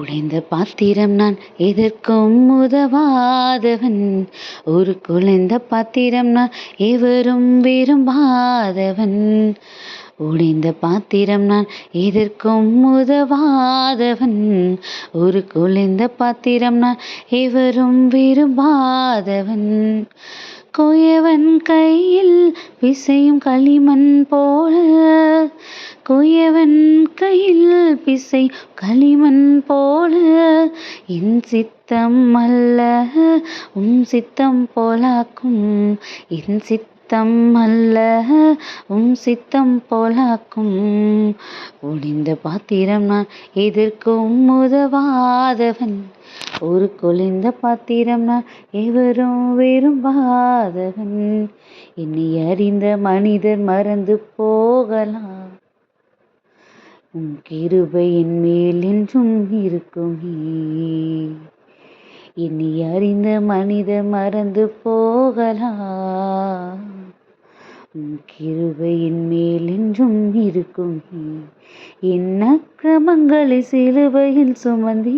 உடைந்த பாத்திரம் நான் எதற்கும் உதவாதவன். ஒரு குலைந்த பாத்திரம் நான் எவரும் விரும்பாதவன். உடைந்த பாத்திரம் நான் எதற்கும் உதவாதவன். ஒரு குலைந்த பாத்திரம் நான் எவரும் விரும்பாதவன். குயவன் கையில் பிசையும் களிமண் போல. குயவன் கையில் பிசை களிமண் போல. என் சித்தம் அல்ல உன் சித்தம் போலாக்கும். என் சித்தம் அல்ல உன் சித்தம் போலாக்கும். ஒளிந்த பாத்திரம் நான் எதற்கும் உதவாதவன். ஒரு கொலிந்த பாத்திரம் நான் எவரும் விரும்பாதவன் என்னை அறிந்த மனிதர் மறந்து போகலாம். உன் கிருபை என் மேல் என்றும் இருக்குமே என்னை அறிந்த மனிதர் மறந்து போகலாம். உன் மேல் என்றும் இருக்கும் என் அக்கிரமங்களை சிலுவையில் சுமந்தீ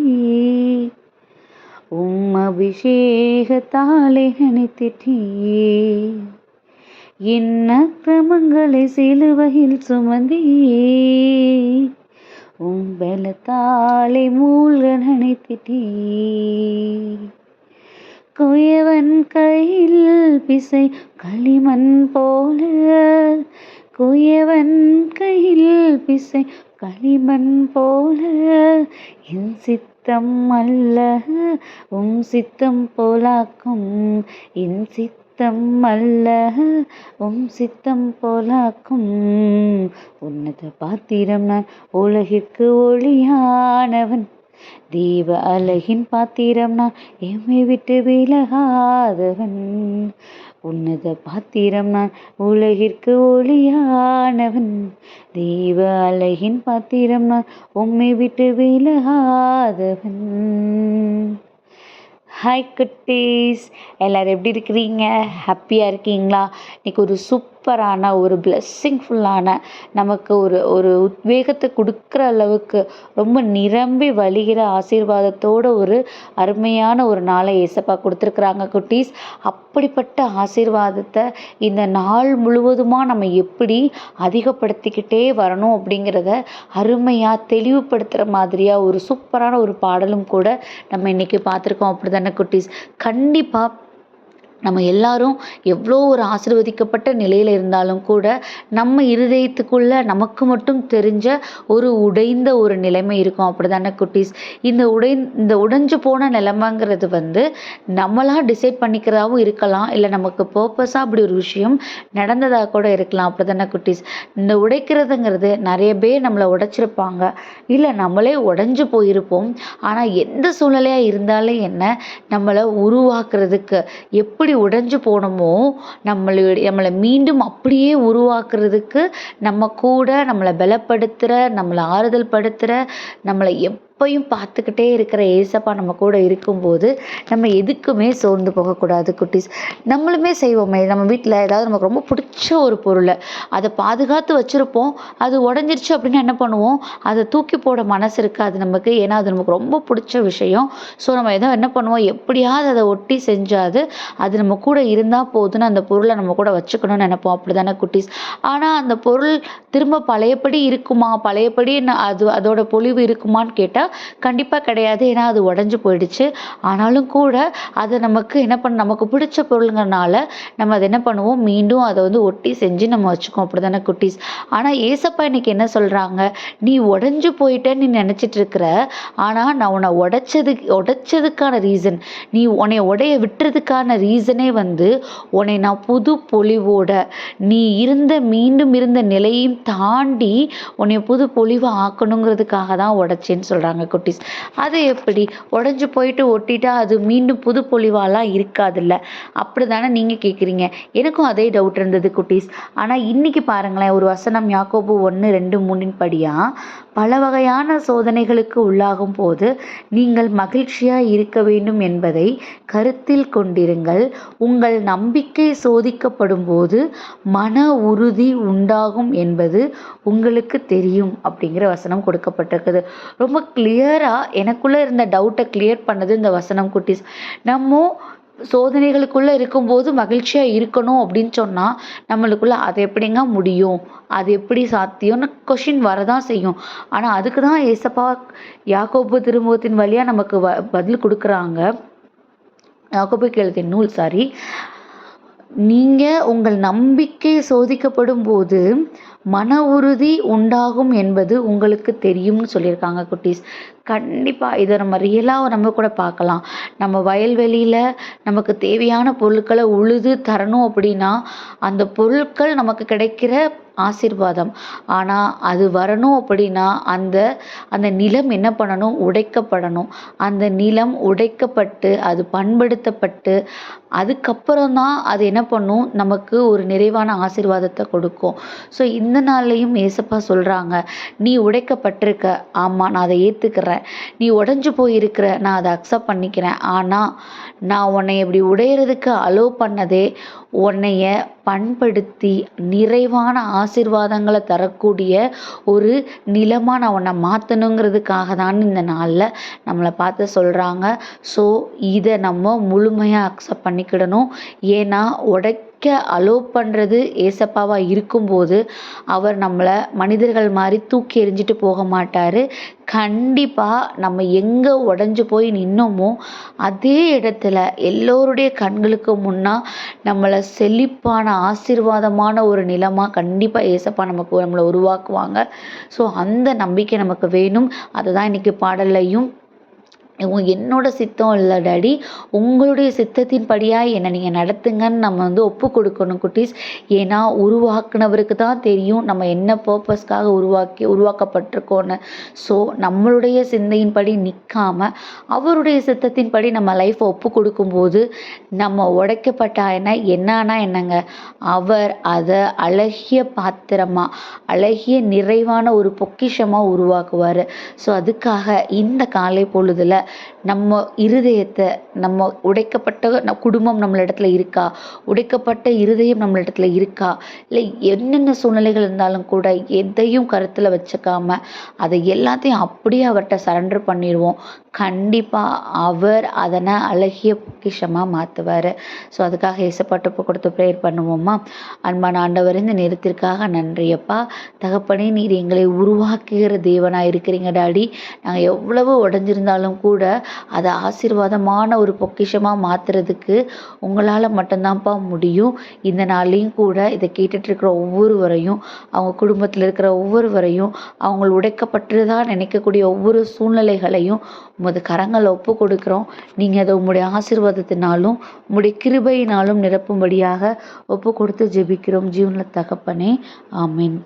அபிஷேகத்தாலே நினைத்திட்டே என் அக்கிரமங்களை சிலுவையில் சுமந்தியே. உம் மூழ்க நினைத்திட்டே குயவன் கையில் பிசை களிமண் போல குயவன் கையில் பிசை களிமண் போல என் சித்த சித்தம் அல்ல. உம் சித்தம் போலாக்கும். என் சித்தம் அல்ல. உம் சித்தம் போலாக்கும். உன்னத பாத்திரம் நான் உலகிற்கு ஒளியானவன். தீப அழகின் பாத்திரம் நான் எம்மை விட்டு விலகாதவன். உன்னத பாத்திரம் நான் உலகிற்கு ஒளியானவன். தீப அழகின் பாத்திரம் நான் உம்மை விட்டு விலகாதவன். ஹாய் குட்டீஸ் எல்லோரும் எப்படி இருக்கிறீங்க? ஹாப்பியாக இருக்கீங்களா? இன்றைக்கி ஒரு சூப்பரான ஒரு பிளெஸ்ஸிங்ஃபுல்லான நமக்கு ஒரு ஒரு உத்வேகத்தை கொடுக்குற அளவுக்கு ரொம்ப நிரம்பி வழிகிற ஆசீர்வாதத்தோட ஒரு அருமையான ஒரு நாளை ஏசப்பா கொடுத்துருக்குறாங்க குட்டீஸ். அப்படிப்பட்ட ஆசீர்வாதத்தை இந்த நாள் முழுவதுமாக நம்ம எப்படி அதிகப்படுத்திக்கிட்டே வரணும் அப்படிங்கிறத அருமையாக தெளிவுபடுத்துகிற மாதிரியாக ஒரு சூப்பரான ஒரு பாடலும் கூட நம்ம இன்றைக்கி பார்த்துருக்கோம். அப்படி தானே குட்டீஸ்? கண்டிப்பாக நம்ம எல்லாரும் எவ்வளோ ஒரு ஆசிர்வதிக்கப்பட்ட நிலையில் இருந்தாலும் கூட நம்ம இருதயத்துக்குள்ள நமக்கு மட்டும் தெரிஞ்ச ஒரு உடைந்த ஒரு நிலைமை இருக்கும். அப்படி தானே குட்டீஸ்? இந்த உடை இந்த உடைஞ்சு போன நிலைமைங்கிறது வந்து நம்மளாக டிசைட் பண்ணிக்கிறதாகவும் இருக்கலாம். இல்லை நமக்கு பர்பஸாக அப்படி ஒரு விஷயம் நடந்ததாக கூட இருக்கலாம். அப்படி தானே குட்டீஸ்? இந்த உடைக்கிறதுங்கிறது நிறைய பேர் நம்மளை உடைச்சிருப்பாங்க. இல்லை நம்மளே உடஞ்சி போயிருப்போம். ஆனால் எந்த சூழ்நிலையாக இருந்தாலும் என்ன? நம்மளை உருவாக்குறதுக்கு எப்படி எப்படி உடைஞ்சு போனோமோ நம்மளுடைய நம்மளை மீண்டும் அப்படியே உருவாக்குறதுக்கு நம்ம கூட நம்மளை பலப்படுத்துகிற நம்மளை ஆறுதல் படுத்துகிற நம்மளை எப் எப்பையும் பார்த்துக்கிட்டே இருக்கிற ஏசப்பா நம்ம கூட இருக்கும்போது நம்ம எதுக்குமே சோர்ந்து போகக்கூடாது குட்டீஸ். நம்மளுமே செய்வோமே. நம்ம வீட்டில் ஏதாவது நமக்கு ரொம்ப பிடிச்ச ஒரு பொருளை அதை பாதுகாத்து வச்சுருப்போம். அது உடஞ்சிருச்சு அப்படின்னா என்ன பண்ணுவோம்? அதை தூக்கி போட மனசு இருக்காது நமக்கு. ஏன்னா அது நமக்கு ரொம்ப பிடிச்ச விஷயம். ஸோ நம்ம எதோ என்ன பண்ணுவோம்? எப்படியாவது அதை ஒட்டி செஞ்சாது. அது நம்ம கூட இருந்தால் போதுன்னு அந்த பொருளை நம்ம கூட வச்சுக்கணும்னு நினைப்போம். அப்படி தானே குட்டீஸ்? ஆனால் அந்த பொருள் திரும்ப பழையபடி இருக்குமா? பழையபடி அது அதோட பொலிவு இருக்குமான்னு கேட்டால் கண்டிப்பாக கிடையாது. ஏன்னா அது உடஞ்சி போயிடுச்சு. ஆனாலும் கூட அதை நமக்கு என்ன பண்ண நமக்கு பிடிச்ச பொருளுங்கிறனால நம்ம அதை என்ன பண்ணுவோம்? மீண்டும் அதை வந்து ஒட்டி செஞ்சு நம்ம வச்சுக்கோம் அப்படி தானே குட்டீஸ்? ஆனால் ஏசப்பா இன்னைக்கு என்ன சொல்கிறாங்க நீ உடஞ்சி போயிட்டேன்னு நீ நினச்சிட்டு இருக்கிற. ஆனால் நான் உன்னை உடைச்சது உடைச்சதுக்கான ரீசன் நீ உன்னை உடைய விட்டுறதுக்கான ரீசனே வந்து உன்னை நான் புது பொலிவோட நீ இருந்த மீண்டும் இருந்த நிலையும் தாண்டி உன்னை புது பொலிவை ஆக்கணுங்கிறதுக்காக தான் உடைச்சேன்னு சொல்கிறாங்க சொல்கிறாங்க குட்டீஸ். அது எப்படி? உடஞ்சி போயிட்டு ஒட்டிட்டா அது மீண்டும் புது பொலிவாலாம் இருக்காதுல்ல. அப்படி தானே நீங்கள் கேட்குறீங்க எனக்கும் அதே டவுட் இருந்தது குட்டீஸ். ஆனால் இன்றைக்கி பாருங்களேன் ஒரு வசனம் யாக்கோபு ஒன்று ரெண்டு மூணின் படியாக பல வகையான சோதனைகளுக்கு உள்ளாகும் போது நீங்கள் மகிழ்ச்சியாக இருக்க வேண்டும் என்பதை கருத்தில் கொண்டிருங்கள். உங்கள் நம்பிக்கை சோதிக்கப்படும் போது மன உறுதி உண்டாகும் என்பது உங்களுக்கு தெரியும் அப்படிங்கிற வசனம் கொடுக்கப்பட்டிருக்குது. ரொம்ப கிளியராக எனக்குள்ளே இருந்த டவுட்டை கிளியர் பண்ணது இந்த வசனம் குட்டீஸ். நம்ம சோதனைகளுக்குள்ளே இருக்கும்போது மகிழ்ச்சியாக இருக்கணும் அப்படின்னு சொன்னால் நம்மளுக்குள்ளே அது எப்படிங்க முடியும்? அது எப்படி சாத்தியம்னு கொஷின் வரதான் செய்யும். ஆனால் அதுக்கு தான் ஏசப்பா யாக்கோபு திருமுகத்தின் வழியாக நமக்கு வ பதில் கொடுக்குறாங்க. யாக்கோபுக்கு எழுதிய நூல் சாரி நீங்கள் உங்கள் நம்பிக்கை சோதிக்கப்படும் போது மன உறுதி உண்டாகும் என்பது உங்களுக்கு தெரியும்னு சொல்லியிருக்காங்க குட்டீஸ். கண்டிப்பாக இதை நம்ம ரியலாக நம்ம கூட பார்க்கலாம் நம்ம வயல்வெளியில் நமக்கு தேவையான பொருட்களை உழுது தரணும் அப்படின்னா அந்த பொருட்கள் நமக்கு கிடைக்கிற ஆசீர்வாதம். ஆனால் அது வரணும் அப்படின்னா அந்த அந்த நிலம் என்ன பண்ணணும்? உடைக்கப்படணும். அந்த நிலம் உடைக்கப்பட்டு அது பண்படுத்தப்பட்டு அதுக்கப்புறம் தான் அது என்ன பண்ணும்? நமக்கு ஒரு நிறைவான ஆசீர்வாதத்தை கொடுக்கும். ஸோ இந்த நாள்லையும் ஏசப்பா சொல்கிறாங்க நீ உடைக்கப்பட்டிருக்க. ஆமாம் நான் அதை ஏற்றுக்கிறேன் நீ உடஞ்சி போயிருக்கிற நான் அதை அக்செப்ட் பண்ணிக்கிறேன். ஆனால் நான் உன்னை இப்படி உடையிறதுக்கு அலோவ் பண்ணதே உன்னைய பண்படுத்தி நிறைவான ஆசிர்வாதங்களை தரக்கூடிய ஒரு நிலமாக நான் உன்னை மாற்றணுங்கிறதுக்காக தான் இந்த நாளில் நம்மளை பார்த்து சொல்கிறாங்க ஸோ இதை நம்ம முழுமையாக அக்செப்ட் பண்ணிக்கிடணும். ஏன்னா உடை உடைக்க அலோ பண்ணுறது ஏசப்பாவாக இருக்கும்போது அவர் நம்மளை மனிதர்கள் மாதிரி தூக்கி எறிஞ்சிட்டு போக மாட்டார். கண்டிப்பாக நம்ம எங்கே உடஞ்சி போய் நின்னோமோ அதே இடத்துல எல்லோருடைய கண்களுக்கு முன்னால் நம்மளை செழிப்பான ஆசீர்வாதமான ஒரு நிலமாக கண்டிப்பாக ஏசப்பா நமக்கு நம்மளை உருவாக்குவாங்க. ஸோ அந்த நம்பிக்கை நமக்கு வேணும். அதை தான் இன்றைக்கி பாடல்லையும் என்னோட சித்தம் இல்லை டாடி. உங்களுடைய சித்தத்தின் படியாக என்னை நீங்கள் நடத்துங்கன்னு நம்ம வந்து ஒப்பு கொடுக்கணும் குட்டீஸ். ஏன்னா உருவாக்குனவருக்கு தான் தெரியும் நம்ம என்ன பர்பஸ்க்காக உருவாக்கி உருவாக்கப்பட்டிருக்கோன்னு. ஸோ நம்மளுடைய சிந்தையின்படி நிற்காம அவருடைய சித்தத்தின் படி நம்ம லைஃப்பை ஒப்பு கொடுக்கும்போது நம்ம உடைக்கப்பட்டா என்ன என்னன்னா என்னங்க? அவர் அதை அழகிய பாத்திரமாக அழகிய நிறைவான ஒரு பொக்கிஷமாக உருவாக்குவார். ஸோ அதுக்காக இந்த காலை பொழுதில் நம்ம இருதயத்தை நம்ம உடைக்கப்பட்ட குடும்பம் நம்மளிடத்துல இருக்கா? உடைக்கப்பட்ட இருதயம் நம்மளிடத்துல இருக்கா? இல்லை என்னென்ன சூழ்நிலைகள் இருந்தாலும் கூட எதையும் கருத்தில் வச்சுக்காம அதை எல்லாத்தையும் அப்படியே அவர்கிட்ட சரண்டர் பண்ணிடுவோம் கண்டிப்பாக அவர் அதனை அழகிய பொக்கிஷமாக மாற்றுவார் ஸோ அதுக்காக இசப்பட்டு கொடுத்து ப்ரேயர் பண்ணுவோமா? அன்பான ஆண்டவர் இந்த நேரத்திற்காக நன்றியப்பா தகப்பனே நீர் எங்களை உருவாக்குகிற தேவனாக இருக்கிறீங்க டாடி. நாங்கள் எவ்வளவு உடஞ்சிருந்தாலும் கூட அதை ஆசீர்வாதமான ஒரு பொக்கிஷமாக மாற்றுறதுக்கு உங்களால் மட்டும்தான்ப்பா முடியும். இந்த நாள்லேயும் கூட இதை கேட்டுட்ருக்கிற ஒவ்வொருவரையும் அவங்க குடும்பத்தில் இருக்கிற ஒவ்வொருவரையும் அவங்க உடைக்கப்பட்டுதான் நினைக்கக்கூடிய ஒவ்வொரு சூழ்நிலைகளையும் உமது கரங்களை ஒப்பு கொடுக்குறோம் நீங்கள் அதை உம்முடைய ஆசீர்வாதத்தினாலும் உம்முடைய கிருபையினாலும் நிரப்பும்படியாக ஒப்பு கொடுத்து ஜெபிக்கிறோம். ஜீவனில் தகப்பனே ஆமீன்.